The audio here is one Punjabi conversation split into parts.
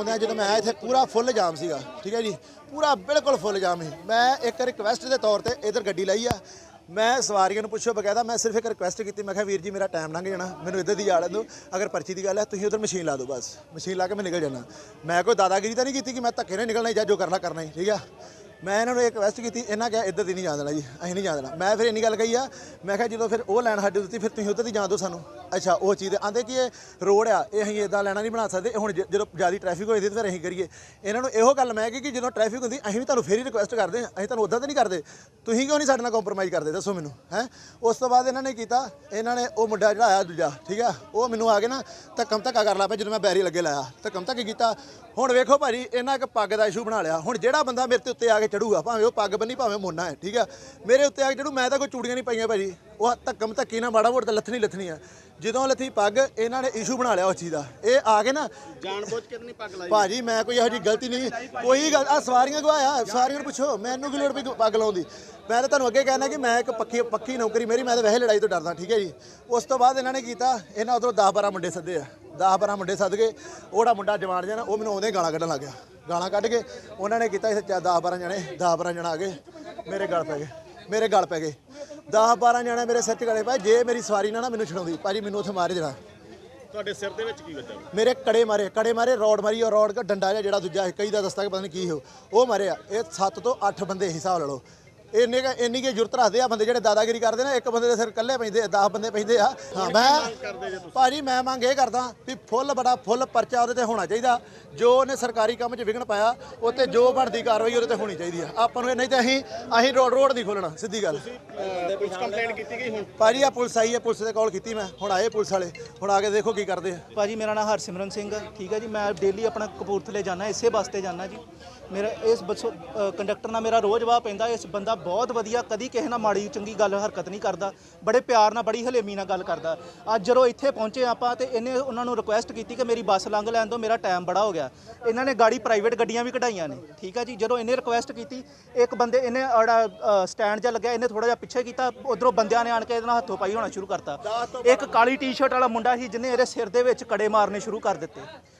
ਆਉਂਦਿਆਂ ਜਦੋਂ ਮੈਂ ਆਇਆ ਇੱਥੇ ਪੂਰਾ ਫੁੱਲ ਜਾਮ ਸੀਗਾ, ਠੀਕ ਹੈ ਜੀ? ਪੂਰਾ ਬਿਲਕੁਲ ਫੁੱਲ ਜਾਮ ਸੀ। ਮੈਂ ਇੱਕ ਰਿਕਵੈਸਟ ਦੇ ਤੌਰ ਤੇ ਇਧਰ ਗੱਡੀ ਲਈ ਆ। ਮੈਂ ਸਵਾਰੀਆਂ ਨੂੰ ਪੁੱਛੋ ਬਕਾਇਦਾ, ਮੈਂ ਸਿਰਫ ਇੱਕ ਰਿਕੁਐਸਟ ਕੀਤੀ, ਮੈਂ ਕਿਹਾ, ਵੀਰ ਜੀ, ਮੇਰਾ ਟਾਈਮ ਲੰਘ ਜਾਣਾ, ਮੈਨੂੰ ਇੱਧਰ ਦੀ ਆ ਲੈਣ ਦਿਓ ਅਗਰ ਪਰਚੀ ਦੀ ਗੱਲ ਹੈ ਤੁਸੀਂ ਉਧਰ ਮਸ਼ੀਨ ਲਾ ਦਿਓ ਬਸ। ਮਸ਼ੀਨ ਲਾ ਕੇ ਮੈਂ ਨਿਕਲ ਜਾਣਾ ਮੈਂ ਕੋਈ ਦਾਦਾਗਿਰੀ ਤਾਂ ਨਹੀਂ ਕੀਤੀ ਕਿ ਮੈਂ ਧੱਕੇ ਨਾਲ ਨਿਕਲਣਾ ਜਾਂ ਜੋ ਕਰਨਾ ਕਰਨਾ ਹੀ, ਠੀਕ ਆ? ਮੈਂ ਇਹਨਾਂ ਨੂੰ ਇੱਕ ਰਿਕਵੈਸਟ ਕੀਤੀ, ਇਹਨਾਂ ਕਿਹਾ ਇੱਧਰ ਦੀ ਨਹੀਂ ਜਾਣ ਦੇਣਾ ਜੀ, ਅਸੀਂ ਨਹੀਂ ਜਾਣ ਦੇਣਾ। ਮੈਂ ਫਿਰ ਇੰਨੀ ਗੱਲ ਕਹੀ ਆ, ਮੈਂ ਕਿਹਾ ਜਦੋਂ ਫਿਰ ਉਹ ਲੈਣ ਸਾਡੇ ਦਿੱਤੀ, ਫਿਰ ਤੁਸੀਂ ਉੱਧਰ ਦੀ ਜਾਣ ਦਿਓ ਸਾਨੂੰ। ਅੱਛਾ, ਉਹ ਚੀਜ਼ ਆਂਦੇ ਕਿ ਇਹ ਰੋਡ ਆ, ਇਹ ਅਸੀਂ ਇਦਾਂ ਲੈਣਾ ਨਹੀਂ ਬਣਾ ਸਕਦੇ ਹੁਣ ਜ- ਜਦੋਂ ਜ਼ਿਆਦਾ ਟ੍ਰੈਫਿਕ ਹੋਈ ਦੀ ਤਾਂ ਫਿਰ ਅਸੀਂ ਕਰੀਏ। ਇਹਨਾਂ ਨੂੰ ਇਹੋ ਗੱਲ ਮੈਂ ਕਿ ਕਿ ਜਦੋਂ ਟ੍ਰੈਫਿਕ ਹੁੰਦੀ, ਅਸੀਂ ਵੀ ਤੁਹਾਨੂੰ ਫੇਰ ਹੀ ਰਿਕੁਐਸਟ ਕਰਦੇ ਹਾਂ, ਅਸੀਂ ਤੁਹਾਨੂੰ ਉਦਾਂ ਤਾਂ ਨਹੀਂ ਕਰਦੇ। ਤੁਸੀਂ ਕਿਉਂ ਨਹੀਂ ਸਾਡੇ ਨਾਲ ਕੰਪਰੋਮਾਈਜ਼ ਕਰਦੇ, ਦੱਸੋ ਮੈਨੂੰ, ਹੈ? ਉਸ ਤੋਂ ਬਾਅਦ ਇਹਨਾਂ ਨੇ ਕੀਤਾ, ਇਹਨਾਂ ਨੇ ਉਹ ਮੁੰਡਾ ਜਿਹੜਾ ਆਇਆ ਦੂਜਾ, ਠੀਕ ਆ? ਉਹ ਮੈਨੂੰ ਆ ਕੇ ਨਾ ਧੱਕਮ ਧੱਕਾ ਕਰ ਲਾ ਪਿਆ ਜਦੋਂ ਮੈਂ ਬੈਰੀ ਲੱਗੇ ਲਾਇਆ। ਧੱਕਮ ਧੱਕੇ ਕੀਤਾ, ਹੁਣ ਵੇਖੋ ਭਾਜੀ, ਇਹਨਾਂ ਇੱਕ ਪੱਗ ਦਾ ਇਸ਼ੂ ਬਣਾ ਲਿਆ। ਹੁਣ ਜਿਹੜਾ ਬੰਦਾ ਮੇਰੇ ਤੇ ਉੱਤੇ ਆ ਕੇ ਚੜੂਗਾ ਭਾਵੇਂ ਉਹ ਪੱਗ ਬੰਨੀ ਭਾਵੇਂ ਮੋਨਾ ਹੈ ਠੀਕ ਆ ਮੇਰੇ ਉੱਤੇ ਆ ਚੜੂ ਮੈਂ ਤਾਂ ਕੋਈ ਚੂੜੀਆਂ ਨਹੀਂ ਪਾਈਆਂ ਭਾਜੀ। ਉਹ ਧੱਕਮ ਧੱਕੀ ਨਾਲ ਮਾੜਾ ਮੋੜ ਤਾਂ ਲੱਥਣੀ ਲੱਥਣੀ ਆ। ਜਦੋਂ ਲੱਥੀ ਪੱਗ ਇਹਨਾਂ ਨੇ ਇਸ਼ੂ ਬਣਾ ਲਿਆ ਉਸ ਚੀਜ਼ ਦਾ। ਇਹ ਆ ਕੇ ਨਾ ਜਾਣ ਬੁੱਝ ਕੇ ਨਹੀਂ ਪੱਗ ਲਾਈ। ਭਾਜੀ ਮੈਂ ਕੋਈ ਇਹੋ ਜਿਹੀ ਗਲਤੀ ਨਹੀਂ ਕੋਈ ਗੱਲ ਆ ਸਵਾਰੀਆਂ ਗਵਾਇਆ ਸਵਾਰੀਆਂ ਨੂੰ ਪੁੱਛੋ ਮੈਨੂੰ ਕੀ ਲੋੜ ਪਈ ਪੱਗ ਲਾਉਣ ਦੀ? ਮੈਂ ਤਾਂ ਤੁਹਾਨੂੰ ਅੱਗੇ ਕਹਿਣਾ ਕਿ ਮੈਂ ਇੱਕ ਪੱਕੀ ਪੱਕੀ ਨੌਕਰੀ ਮੇਰੀ ਮੈਂ ਤਾਂ ਵੈਸੇ ਲੜਾਈ ਤੋਂ ਡਰਦਾ ਠੀਕ ਹੈ ਜੀ? ਉਸ ਤੋਂ ਬਾਅਦ ਇਹਨਾਂ ਨੇ ਕੀਤਾ ਇਹਨਾਂ ਉਧਰੋਂ 10 12 ਮੁੰਡੇ ਸੱਦੇ ਆ। 10 12 ਮੁੰਡੇ ਸੱਦ ਕੇ ਉਹੜਾ ਮੁੰਡਾ ਜਵਾਨ ਨਾ ਉਹ ਮੈਨੂੰ ਆਉਂਦੇ ਗਾਲਾਂ ਕੱਢਣ ਲੱਗ ਗਿਆ। ਗਾਲਾਂ ਕੱਢ ਕੇ ਉਹਨਾਂ ਨੇ ਕੀਤਾ ਇੱਥੇ 10 12 ਜਣੇ 10 12 ਜਣਾ ਆ ਗਏ। ਮੇਰੇ ਗਲ ਪੈ ਗਏ ਮੇਰੇ ਗਲ ਪੈ ਗਏ। 10 12 ਜਣੇ ਮੇਰੇ ਸਿਰ 'ਚ ਗਲੇ ਪਏ ਜੇ ਮੇਰੀ ਸਵਾਰੀ ਨਾ ਨਾ ਮੈਨੂੰ ਛਡਾਉਂਦੀ ਭਾਜੀ ਮੈਨੂੰ ਉੱਥੇ ਮਾਰ ਦੇਣਾ। ਤੁਹਾਡੇ ਸਿਰ ਦੇ ਵਿੱਚ ਕੀ ਵੱਜਾ ਮੇਰੇ ਕੜੇ ਮਾਰੇ ਕੜੇ ਮਾਰੇ ਰੋਡ ਮਾਰੀ ਉਹ ਰੋਡ ਦਾ ਡੰਡਾ ਜਿਹਾ ਜਿਹੜਾ ਦੂਜਾ ਹੈ, ਕਈ ਦਾ ਦਸਤਾ ਕਿ ਪਤਾ ਨਹੀਂ ਕੀ ਉਹ। ਉਹ ਮਾਰਿਆ। ਇਹ 7 ਤੋਂ 8 ਬੰਦੇ ਹਿਸਾਬ ਲਾ ਲਓ। ਇੰਨੇ ਕੁ- ਇੰਨੀ ਕੇ ਜੁਰਤ ਰੱਖਦੇ ਆ ਬੰਦੇ ਜਿਹੜੇ ਦਾਦਾਗਿਰੀ ਕਰਦੇ ਨੇ, ਇੱਕ ਬੰਦੇ ਦੇ ਸਿਰ ਇਕੱਲੇ ਪੈਂਦੇ 10 ਬੰਦੇ ਪੈਂਦੇ ਆ। ਹਾਂ, ਮੈਂ ਭਾਜੀ, ਮੈਂ ਮੰਗ ਇਹ ਕਰਦਾ ਵੀ ਫੁੱਲ ਬੜਾ ਫੁੱਲ ਪਰਚਾ ਉਹਦੇ ਤੇ ਹੋਣਾ ਚਾਹੀਦਾ। ਜੋ ਉਹਨੇ ਸਰਕਾਰੀ ਕੰਮ 'ਚ ਵਿਘਨ ਪਾਇਆ, ਉਹ 'ਤੇ ਜੋ ਬਣਦੀ ਕਾਰਵਾਈ ਉਹਦੇ ਤੇ ਹੋਣੀ ਚਾਹੀਦੀ ਆ। ਆਪਾਂ ਨੂੰ ਇਹ ਨਹੀਂ ਤਾਂ ਅਸੀਂ ਅਸੀਂ ਰੋਡ ਰੋਡ ਨਹੀਂ ਖੋਲਣਾ, ਸਿੱਧੀ ਗੱਲ। ਪੁਲਿਸ ਕੰਪਲੇਂਟ ਕੀਤੀ ਗਈ ਹੁਣ ਭਾਜੀ ਆ ਪੁਲਿਸ ਆਈ ਹੈ ਪੁਲਿਸ ਦੇ ਕਾਲ ਕੀਤੀ ਮੈਂ। ਹੁਣ ਆਏ ਪੁਲਿਸ ਵਾਲੇ। ਹੁਣ ਆ ਕੇ ਦੇਖੋ ਕੀ ਕਰਦੇ ਆ। ਭਾਜੀ, ਮੇਰਾ ਨਾਮ ਹਰਸਿਮਰਨ ਸਿੰਘ ਹੈ ਠੀਕ ਹੈ ਜੀ, ਮੈਂ ਡੇਲੀ ਆਪਣਾ ਕਪੂਰਥਲੇ ਜਾਣਾ ਇਸੇ ਵਾਸਤੇ ਜਾਣਾ ਜੀ। ਮੇਰਾ ਇਸ ਬੱਸ ਕੰਡਕਟਰ ਨਾਲ ਮੇਰਾ ਰੋਜ਼ ਵਾਹ ਪੈਂਦਾ, ਇਸ ਬੰਦਾ ਬਹੁਤ ਵਧੀਆ ਕਦੀ ਕਿਸੇ ਨਾਲ ਮਾੜੀ ਚੰਗੀ ਗੱਲ ਹਰਕਤ ਨਹੀਂ ਕਰਦਾ। ਬੜੇ ਪਿਆਰ ਨਾਲ ਬੜੀ ਹਲੇਮੀ ਨਾਲ ਗੱਲ ਕਰਦਾ। ਅੱਜ ਜਦੋਂ ਇੱਥੇ ਪਹੁੰਚੇ ਆਪਾਂ ਤੇ ਇਹਨੇ ਉਹਨਾਂ ਨੂੰ ਰਿਕੁਐਸਟ ਕੀਤੀ ਕਿ ਮੇਰੀ ਬੱਸ ਲੰਘ ਲੈਣ ਦਿਓ ਮੇਰਾ ਟਾਈਮ ਬੜਾ ਹੋ ਗਿਆ। ਇਹਨਾਂ ਨੇ ਗਾੜੀ ਪ੍ਰਾਈਵੇਟ ਗੱਡੀਆਂ ਵੀ ਕਢਾਈਆਂ ਨੇ ਠੀਕ ਹੈ ਜੀ? ਜਦੋਂ ਇਹਨੇ ਰਿਕੁਐਸਟ ਕੀਤੀ ਇੱਕ ਬੰਦੇ ਇਹਨੇ ਅੜਾ ਸਟੈਂਡ ਜਿਹਾ ਲੱਗਿਆ ਇਹਨੇ ਥੋੜਾ ਜਿਹਾ ਪਿੱਛੇ ਕੀਤਾ ਉਧਰੋਂ ਬੰਦਿਆਂ ਨੇ ਆਣ ਕੇ ਇਹਦੇ ਨਾਲ ਹੱਥੋਂ ਪਾਈ ਹੋਣਾ ਸ਼ੁਰੂ ਕਰਤਾ। ਇੱਕ ਕਾਲੀ ਟੀ-ਸ਼ਰਟ ਵਾਲਾ ਮੁੰਡਾ ਸੀ ਜਿਹਨੇ ਇਹਦੇ ਸਿਰ ਦੇ ਵਿੱਚ ਕੜੇ ਮਾਰਨੇ ਸ਼ੁਰੂ ਕਰ ਦਿੱਤੇ।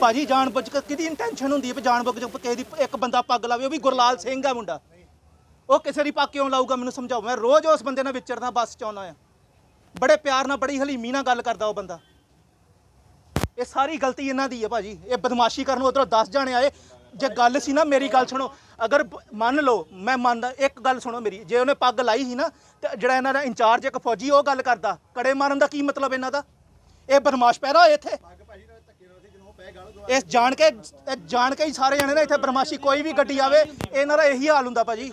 ਭਾਜੀ ਜਾਣ ਬੁੱਝ ਕੇ ਕਿਹਦੀ ਇੰਟੈਂਸ਼ਨ ਹੁੰਦੀ ਹੈ ਵੀ ਜਾਣ ਬੁੱਝ ਕੇ ਕਿਸੇ ਦੀ ਇੱਕ ਬੰਦਾ ਪੱਗ ਲਾਵੇ? ਉਹ ਵੀ ਗੁਰਲਾਲ ਸਿੰਘ ਆ ਮੁੰਡਾ। ਉਹ ਕਿਸੇ ਦੀ ਪੱਗ ਕਿਉਂ ਲਾਊਗਾ? ਮੈਨੂੰ ਸਮਝਾਓ। ਮੈਂ ਰੋਜ਼ ਉਸ ਬੰਦੇ ਨਾਲ ਵਿਚਰਦਾ, ਬੱਸ 'ਚ ਆਉਣਾ ਆ ਬੜੇ ਪਿਆਰ ਨਾਲ, ਬੜੀ ਹਲੀਮੀ ਨਾਲ ਗੱਲ ਕਰਦਾ ਉਹ ਬੰਦਾ। ਇਹ ਸਾਰੀ ਗਲਤੀ ਇਹਨਾਂ ਦੀ ਹੈ ਭਾਜੀ। ਇਹ ਬਦਮਾਸ਼ੀ ਕਰਨ ਉਧਰੋਂ 10 ਜਾਣੇ ਆਏ। ਜੇ ਗੱਲ ਸੀ ਨਾ, ਮੇਰੀ ਗੱਲ ਸੁਣੋ। ਅਗਰ ਮੰਨ ਲਓ, ਮੈਂ ਮੰਨਦਾ, ਇੱਕ ਗੱਲ ਸੁਣੋ ਮੇਰੀ। ਜੇ ਉਹਨੇ ਪੱਗ ਲਾਈ ਸੀ ਨਾ, ਤੇ ਜਿਹੜਾ ਇਹਨਾਂ ਦਾ ਇੰਚਾਰਜ, ਇੱਕ ਫੌਜੀ, ਉਹ ਗੱਲ ਕਰਦਾ। ਕੜੇ ਮਾਰਨ ਦਾ ਕੀ ਮਤਲਬ ਇਹਨਾਂ ਦਾ? ਇਹ ਬਦਮਾਸ਼ ਪੈਦਾ ਹੋਏ ਇੱਥੇ। ਇਸ ਜਾਣ ਕੇ ਇਹ ਜਾਣ ਕੇ ਹੀ ਸਾਰੇ ਜਣੇ ਨਾ ਇੱਥੇ ਬਦਮਾਸ਼ੀ ਕੋਈ ਵੀ ਗੱਡੀ ਆਵੇ ਇਹਨਾਂ ਦਾ ਇਹੀ ਹਾਲ ਹੁੰਦਾ ਭਾਜੀ।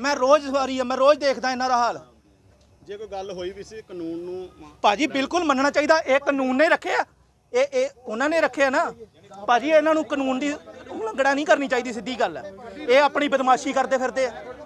ਮੈਂ ਰੋਜ਼ ਵਾਰੀ ਆ ਮੈਂ ਰੋਜ਼ ਦੇਖਦਾ ਇਹਨਾਂ ਦਾ ਹਾਲ। ਜੇ ਕੋਈ ਗੱਲ ਹੋਈ ਵੀ ਸੀ ਕਾਨੂੰਨ ਨੂੰ ਭਾਜੀ ਬਿਲਕੁਲ ਮੰਨਣਾ ਚਾਹੀਦਾ ਇਹ ਕਾਨੂੰਨ ਨੇ ਰੱਖਿਆ। ਇਹ ਇਹ ਉਹਨਾਂ ਨੇ ਰੱਖਿਆ ਨਾ। ਭਾਜੀ ਇਹਨਾਂ ਨੂੰ ਕਾਨੂੰਨ ਦੀ ਉਲੰਘਣਾ ਨਹੀਂ ਕਰਨੀ ਚਾਹੀਦੀ ਸਿੱਧੀ ਗੱਲ ਹੈ। ਇਹ ਆਪਣੀ ਬਦਮਾਸ਼ੀ ਕਰਦੇ ਫਿਰਦੇ ਆ।